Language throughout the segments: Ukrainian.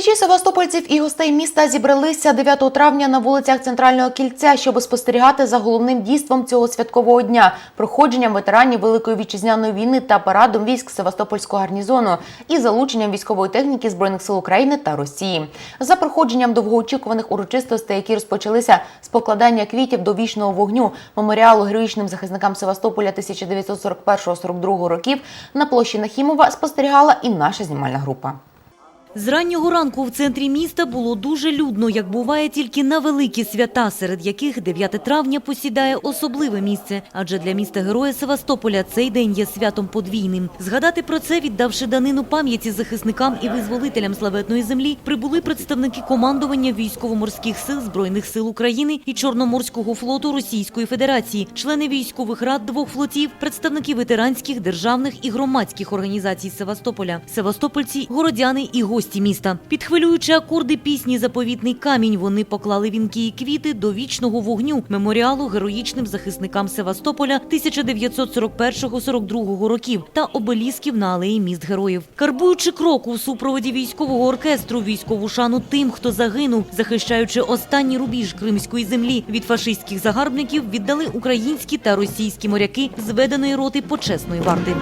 Тисячі севастопольців і гостей міста зібралися 9 травня на вулицях центрального кільця, щоб спостерігати за головним дійством цього святкового дня проходженням ветеранів Великої вітчизняної війни та парадом військ Севастопольського гарнізону і залученням військової техніки збройних сил України та Росії. За проходженням довгоочікуваних урочистостей, які розпочалися з покладання квітів до вічного вогню меморіалу героїчним захисникам Севастополя 1941-42 років на площі Нахімова спостерігала і наша знімальна група. З раннього ранку в центрі міста було дуже людно, як буває тільки на великі свята, серед яких 9 травня посідає особливе місце. Адже для міста Героя Севастополя цей день є святом подвійним. Згадати про це, віддавши данину пам'яті захисникам і визволителям славетної землі, прибули представники командування військово-морських сил Збройних сил України і Чорноморського флоту Російської Федерації, члени військових рад двох флотів, представники ветеранських, державних і громадських організацій Севастополя, Севастопольці, городяни і гості міста. Під хвилюючи акорди пісні Заповітний камінь вони поклали вінки і квіти до вічного вогню меморіалу героїчним захисникам Севастополя 1941-42 років та обелісків на алеї міст героїв. Карбуючи крок у супроводі військового оркестру, військову шану тим, хто загинув, захищаючи останній рубіж кримської землі від фашистських загарбників, віддали українські та російські моряки зведеної роти почесної варти.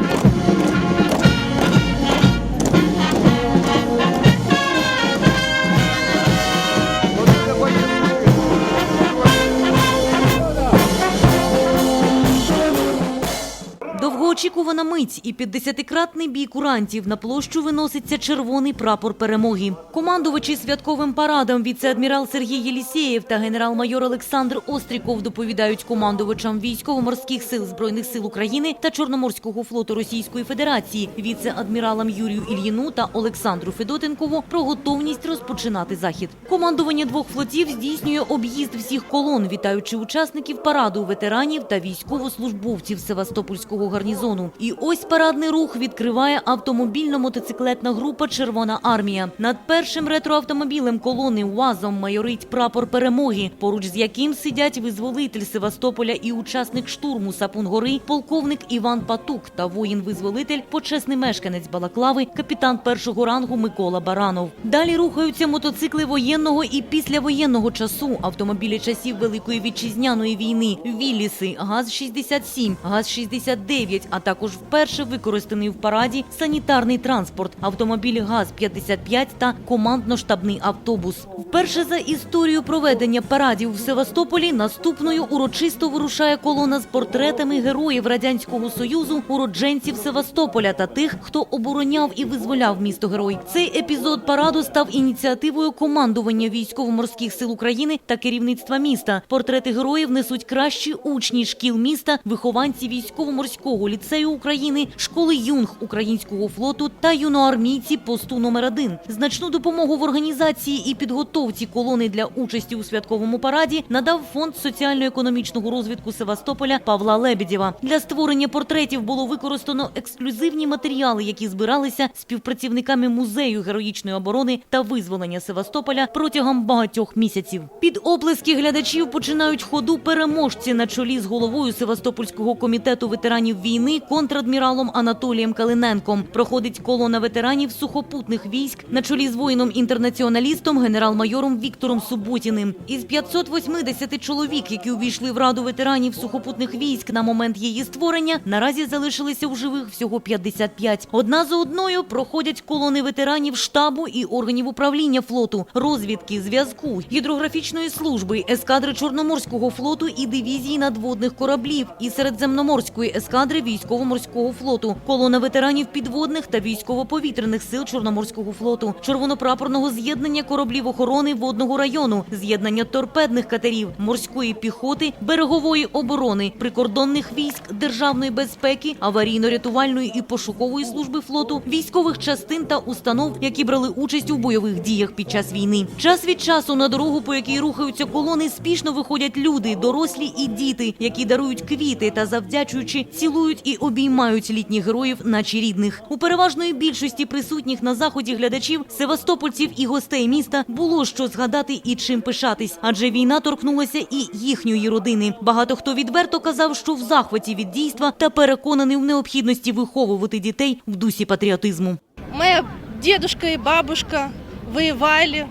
Довгоочікувана мить і під десятикратний бій курантів на площу виноситься червоний прапор перемоги. Командувачі святковим парадом віце-адмірал Сергій Єлісєєв та генерал-майор Олександр Остріков доповідають командувачам військово-морських сил збройних сил України та Чорноморського флоту Російської Федерації, віце-адміралам Юрію Ільїну та Олександру Федотенкову про готовність розпочинати захід. Командування двох флотів здійснює об'їзд всіх колон, вітаючи учасників параду, ветеранів та військовослужбовців Севастопольського гарнізону. І ось парадний рух відкриває автомобільно-мотоциклетна група Червона армія. Над першим ретроавтомобілем колони УАЗом майорить прапор перемоги, поруч з яким сидять визволитель Севастополя і учасник штурму Сапун-Гори, полковник Іван Патук та воїн-визволитель, почесний мешканець Балаклави, капітан першого рангу Микола Баранов. Далі рухаються мотоцикли воєнного і післявоєнного часу, автомобілі часів Великої вітчизняної війни, Вілліси, ГАЗ-67, ГАЗ-69, а також вперше використаний в параді санітарний транспорт, автомобіль ГАЗ-55 та командно-штабний автобус. Вперше за історію проведення парадів в Севастополі наступною урочисто вирушає колона з портретами героїв Радянського Союзу, уродженців Севастополя та тих, хто обороняв і визволяв місто Герой. Цей епізод параду став ініціативою командування військово-морських сил України та керівництва міста. Портрети героїв несуть кращі учні шкіл міста, вихованці військово-морського ліцею України, школи юнг українського флоту та юноармійці посту номер 1 Значну допомогу в організації і підготовці колони для участі у святковому параді надав фонд соціально-економічного розвитку Севастополя Павла Лебедєва. Для створення портретів було використано ексклюзивні матеріали, які збиралися співпрацівниками музею героїчної оборони та визволення Севастополя протягом багатьох місяців. Під оплески глядачів починають ходу переможці на чолі з головою Севастопольського комітету ветеранів війни контрадміралом Анатолієм Калиненком. Проходить колона ветеранів сухопутних військ на чолі з воїном-інтернаціоналістом генерал-майором Віктором Суботіним. Із 580 чоловік, які увійшли в раду ветеранів сухопутних військ на момент її створення, наразі залишилися в живих всього 55. Одна за одною проходять колони ветеранів штабу і органів управління флоту, розвідки, зв'язку, гідрографічної служби, ескадри Чорноморського флоту і дивізії надводних кораблів, і середземноморської ескадри військово-морського флоту, колона ветеранів підводних та військово-повітряних сил Чорноморського флоту, червонопрапорного з'єднання кораблів охорони водного району, з'єднання торпедних катерів, морської піхоти, берегової оборони, прикордонних військ, державної безпеки, аварійно-рятувальної і пошукової служби флоту, військових частин та установ, які брали участь у бойових діях під час війни. Час від часу на дорогу, по якій рухаються колони, спішно виходять люди, дорослі і діти, які дарують квіти та завдячуючи цілують і обіймають літніх героїв, наче рідних. У переважної більшості присутніх на заході глядачів, севастопольців і гостей міста було що згадати і чим пишатись, адже війна торкнулася і їхньої родини. Багато хто відверто казав, що в захваті від дійства та переконаний в необхідності виховувати дітей в дусі патріотизму. Моя дедушка и бабушка воевали.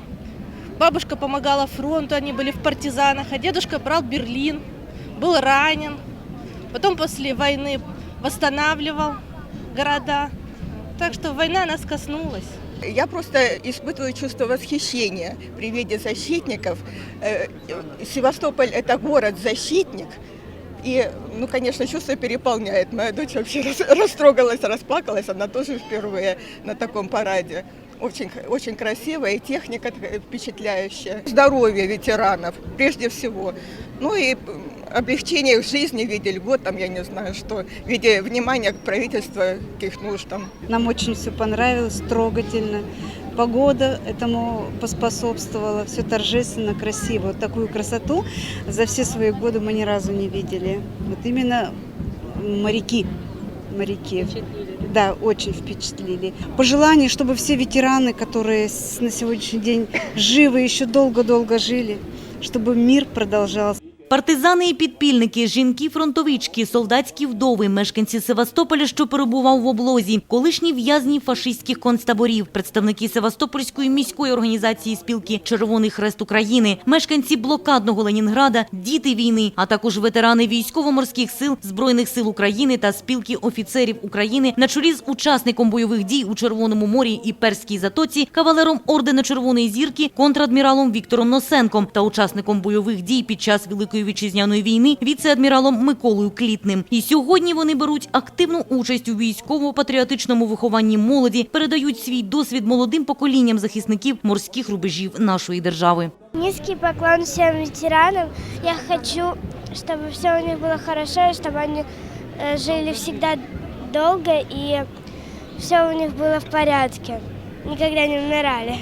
Бабушка помогала фронту, они были в партизанах, а дедушка брал Берлин, был ранен. Потом после войны Восстанавливал города. Так что война нас коснулась. Я просто испытываю чувство восхищения при виде защитников. Э, Севастополь – это город-защитник. И, ну, конечно, чувство переполняет. Моя дочь вообще рас- растрогалась, расплакалась. Она тоже впервые на таком параде. Очень, очень красивая и техника впечатляющая. Здоровье ветеранов, прежде всего. Ну и облегчение в жизни в виде льгот, там, я не знаю что, в виде внимания к правительству, к их нуждам. Нам очень все понравилось, трогательно. Погода этому поспособствовала, все торжественно, красиво. Вот такую красоту за все свои годы мы ни разу не видели. Вот именно моряки, моряки. Да, очень впечатлили. Пожелание, чтобы все ветераны, которые на сегодняшний день живы, еще долго-долго жили, чтобы мир продолжался. Партизани і підпільники, жінки-фронтовички, солдатські вдови, мешканці Севастополя, що перебував в облозі, колишні в'язні фашистських концтаборів, представники Севастопольської міської організації спілки Червоний Хрест України, мешканці блокадного Ленінграда, діти війни, а також ветерани військово-морських сил Збройних сил України та спілки офіцерів України на чолі з учасником бойових дій у Червоному морі і Перській затоці, кавалером ордена Червоної зірки, контрадміралом Віктором Носенком та учасником бойових дій під час Великої вітчизняної війни віце-адміралом Миколою Клітним. І сьогодні вони беруть активну участь у військово-патріотичному вихованні молоді, передають свій досвід молодим поколінням захисників морських рубежів нашої держави. Низкий поклон всем ветеранам. Я хочу, чтобы все у них было хорошо, и чтобы они э, жили всегда долго, и все у них было в порядке. Никогда не умирали.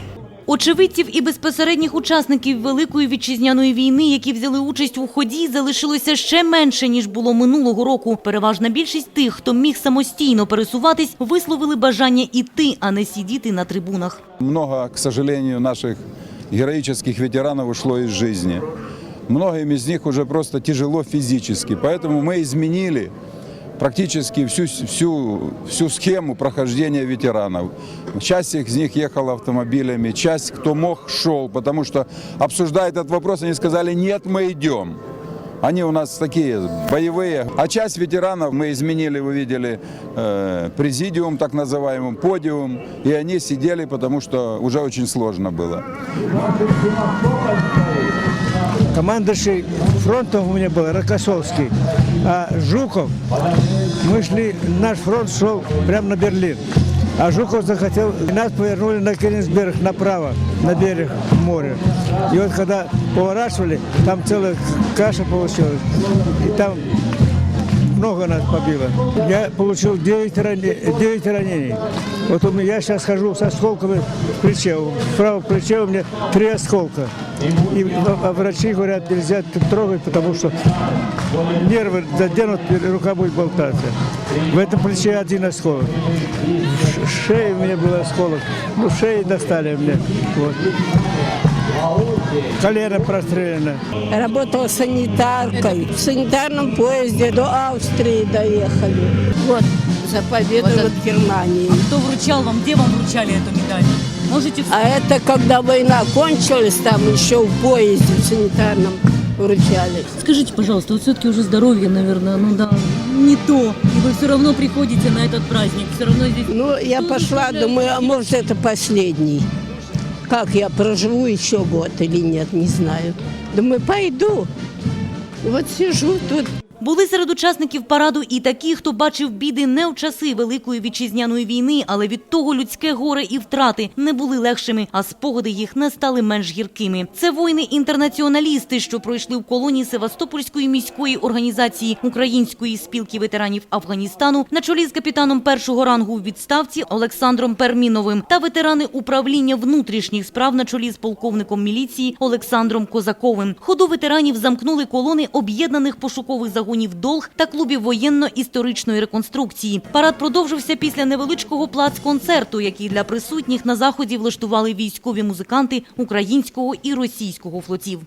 Очевидців і безпосередніх учасників Великої вітчизняної війни, які взяли участь у ході, залишилося ще менше ніж було минулого року. Переважна більшість тих, хто міг самостійно пересуватись, висловили бажання іти, а не сидіти на трибунах. Много, к сожалению, наших героических ветеранов ушло из жизни. Многим из них уже просто тяжело физически. Поэтому мы изменили практически всю, всю, всю схему прохождения ветеранов. Часть из них ехала автомобилями, часть, кто мог, шел, потому что, обсуждая этот вопрос, они сказали, нет, мы идем. Они у нас такие боевые. А часть ветеранов мы изменили, вы видели, э, президиум, так называемый, подиум. И они сидели, потому что уже очень сложно было. Командующий фронтом у меня был Рокоссовский, а Жуков, мы шли, наш фронт шел прямо на Берлин. А Жуков захотел, и нас повернули на Кенигсберг направо, на берег моря. И вот когда поворачивали, там целая каша получилась. И там много нас побило. Я получил 9, ране- 9 ранений. Вот у меня, я сейчас хожу с осколками в плече. В правом плече у меня три осколка. И а врачи говорят, нельзя трогать, потому что нервы заденут, рука будет болтаться. В этом плече один осколок. В ш- шее у меня был осколок. Ну, шеи достали мне. Вот. Колено прострелено. Работала санитаркой. В санитарном поезде до Австрии доехали. Вот, за победу над Германией. Хто вручав вам? Де вам вручали цю медаль? Можете А это когда война кончилась, там еще в поезде в санитарном вручали. Скажите, пожалуйста, вот все-таки уже здоровье, наверное, ну да, не то. И вы все равно приходите на этот праздник, все равно здесь... Ну, я пошла, думаю, а может это последний. Как я проживу еще год или нет, не знаю. Думаю, пойду. Вот сижу тут. Були серед учасників параду і такі, хто бачив біди не в часи Великої вітчизняної війни, але від того людське горе і втрати не були легшими, а спогади їх не стали менш гіркими. Це воїни-інтернаціоналісти, що пройшли в колонії Севастопольської міської організації Української спілки ветеранів Афганістану на чолі з капітаном першого рангу у відставці Олександром Перміновим та ветерани управління внутрішніх справ на чолі з полковником міліції Олександром Козаковим. Ходу ветеранів замкнули колони об'єднаних пошукових загонів «Долг» та клубів воєнно-історичної реконструкції. Парад продовжився після невеличкого плац-концерту, який для присутніх на заході влаштували військові музиканти українського і російського флотів.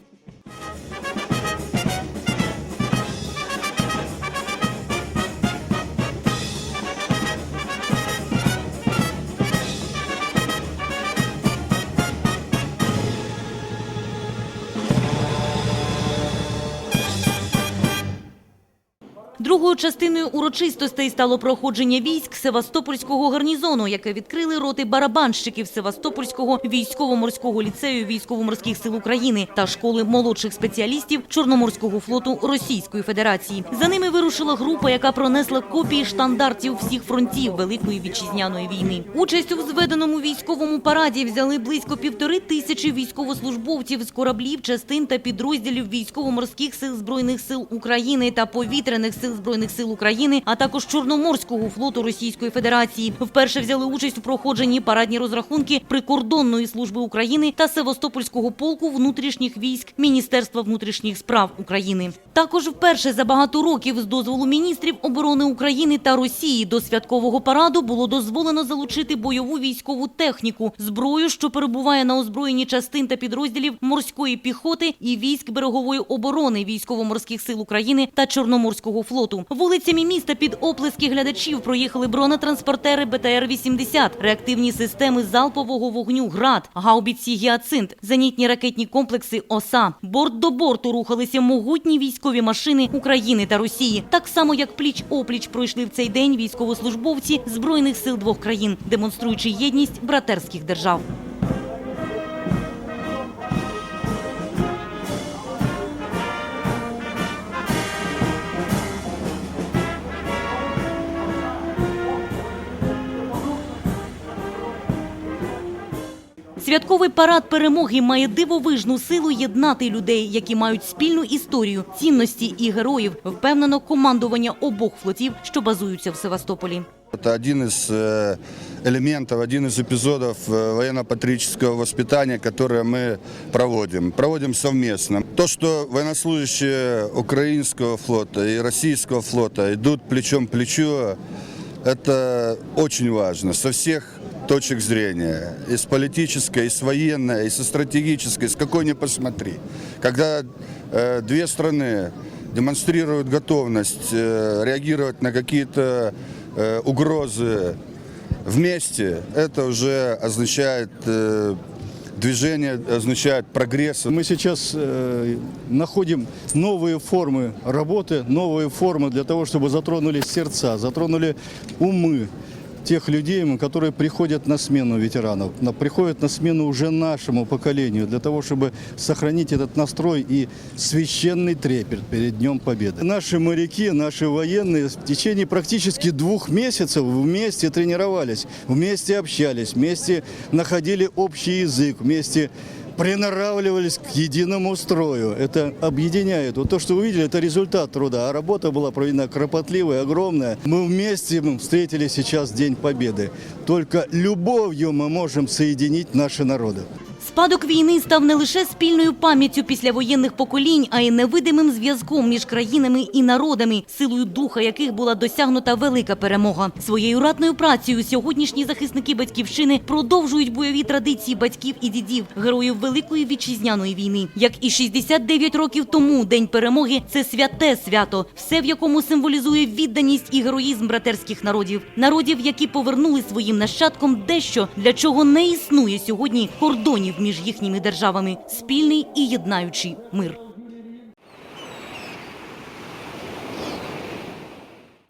Другою частиною урочистостей стало проходження військ Севастопольського гарнізону, яке відкрили роти барабанщиків Севастопольського військово-морського ліцею військово-морських сил України та школи молодших спеціалістів Чорноморського флоту Російської Федерації. За ними вирушила група, яка пронесла копії штандартів всіх фронтів Великої вітчизняної війни. Участь у зведеному військовому параді взяли близько півтори тисячі військовослужбовців з кораблів, частин та підрозділів військово-морських сил збройних сил України та повітряних сил збройних сил України, а також Чорноморського флоту Російської Федерації. Вперше взяли участь у проходженні парадні розрахунки прикордонної служби України та Севастопольського полку внутрішніх військ Міністерства внутрішніх справ України. Також вперше за багато років з дозволу міністрів оборони України та Росії до святкового параду було дозволено залучити бойову військову техніку, зброю, що перебуває на озброєнні частин та підрозділів морської піхоти і військ берегової оборони військово-морських сил України та Чорноморського флоту. Вулицями міста під оплески глядачів проїхали бронетранспортери БТР-80, реактивні системи залпового вогню «Град», гаубіці «Гіацинт», зенітні ракетні комплекси «Оса». Борт до борту рухалися могутні військові машини України та Росії. Так само, як пліч-опліч пройшли в цей день військовослужбовці Збройних сил двох країн, демонструючи єдність братерських держав. Святковий парад перемоги має дивовижну силу єднати людей, які мають спільну історію, цінності і героїв, впевнено командування обох флотів, що базуються в Севастополі. Это один из э, элементов, один из эпизодов э, военно-патриотического воспитания, которое мы проводим. Проводим совместно. То, что военнослужащие украинского флота и российского флота идут плечом к плечу, это очень важно со всех точек зрения. И с политической, и с военной, и со стратегической, с какой ни посмотри. Когда э, две страны демонстрируют готовность э, реагировать на какие-то э, угрозы вместе, это уже означает э, движение, означает прогресс. Мы сейчас э, находим новые формы работы, новые формы для того, чтобы затронули сердца, затронули умы тех людей, которые приходят на смену ветеранов, приходят на смену уже нашему поколению, для того, чтобы сохранить этот настрой и священный трепет перед Днем Победы. Наши моряки, наши военные в течение практически двух месяцев вместе тренировались, вместе общались, вместе находили общий язык, вместе приноравливались к единому строю. Это объединяет. Вот то, что вы видели, это результат труда. А работа была проведена кропотливая, огромная. Мы вместе встретили сейчас День Победы. Только любовью мы можем соединить наши народы. Спадок війни став не лише спільною пам'яттю післявоєнних поколінь, а й невидимим зв'язком між країнами і народами, силою духа яких була досягнута велика перемога. Своєю ратною працею сьогоднішні захисники батьківщини продовжують бойові традиції батьків і дідів, героїв Великої вітчизняної війни. Як і 69 років тому, День перемоги це святе свято, все в якому символізує відданість і героїзм братерських народів, народів, які повернули своїм нащадкам дещо, для чого не існує сьогодні кордонів між їхніми державами, спільний і єднаючий мир.